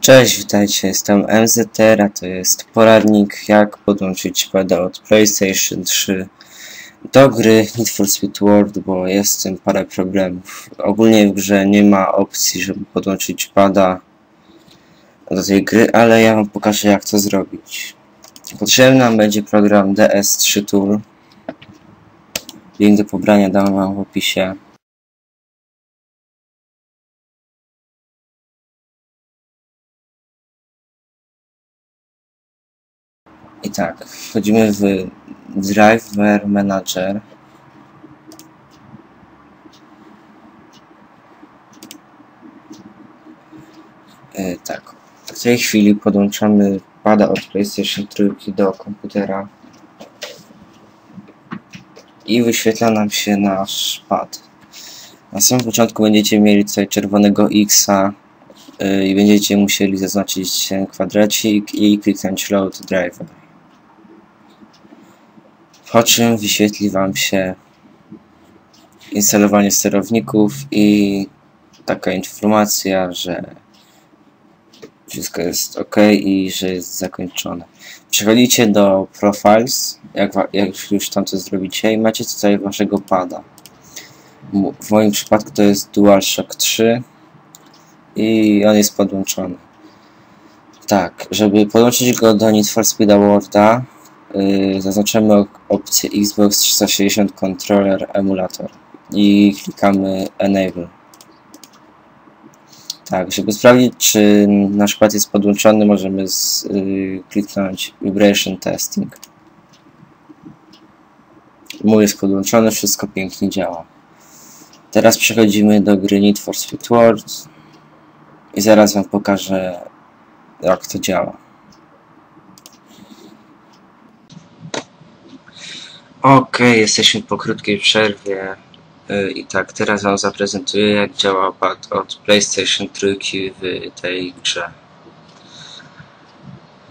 Cześć, witajcie, jestem MZR, a to jest poradnik jak podłączyć pada od PlayStation 3 do gry Need for Speed World, bo jest z tym parę problemów. Ogólnie w grze nie ma opcji, żeby podłączyć pada do tej gry, ale ja wam pokażę jak to zrobić. Potrzebny nam będzie program DS3 Tool. Link do pobrania dam wam w opisie. I tak, wchodzimy w Driver Manager. E, tak, w tej chwili podłączamy pada od PlayStation 3 do komputera i wyświetla nam się nasz pad. Na samym początku będziecie mieli tutaj czerwonego Xa yy, i będziecie musieli zaznaczyć kwadracik i kliknąć Load Driver. Po czym wyświetli Wam się instalowanie sterowników i taka informacja, że wszystko jest ok i że jest zakończone. Przechodzicie do Profiles, jak, jak już tam to zrobicie i macie tutaj waszego pada. W moim przypadku to jest DualShock 3 i on jest podłączony. Tak, żeby podłączyć go do Need for Speed yy, zaznaczamy opcję Xbox 360 Controller Emulator i klikamy Enable. Tak, żeby sprawdzić, czy nasz pad jest podłączony, możemy z, yy, kliknąć Vibration Testing. Mój jest podłączony, wszystko pięknie działa. Teraz przechodzimy do gry Need for Speed World i zaraz Wam pokażę, jak to działa. Ok, jesteśmy po krótkiej przerwie. I tak, teraz Wam zaprezentuję jak działa pad od PlayStation 3 w tej grze.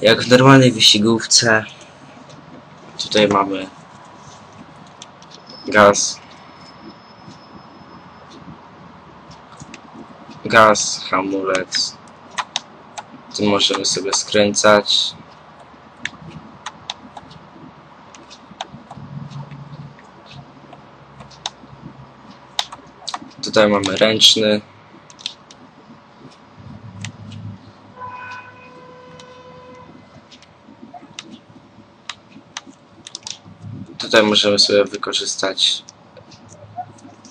Jak w normalnej wyścigówce tutaj mamy gaz gaz, hamulec tu możemy sobie skręcać Tutaj mamy ręczny. Tutaj możemy sobie wykorzystać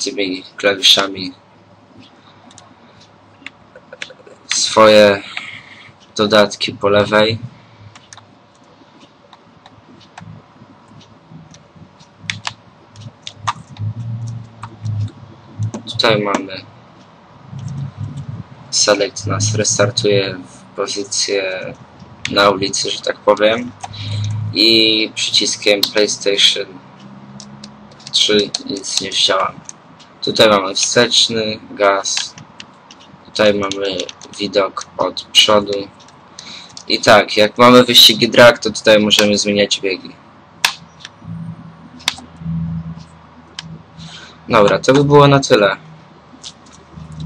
tymi klawiszami swoje dodatki po lewej. Tutaj mamy select nas restartuje w pozycję na ulicy, że tak powiem i przyciskiem PlayStation 3 nic nie wziąłem. Tutaj mamy wsteczny, gaz, tutaj mamy widok od przodu i tak, jak mamy wyścigi drag, to tutaj możemy zmieniać biegi. Dobra, to by było na tyle.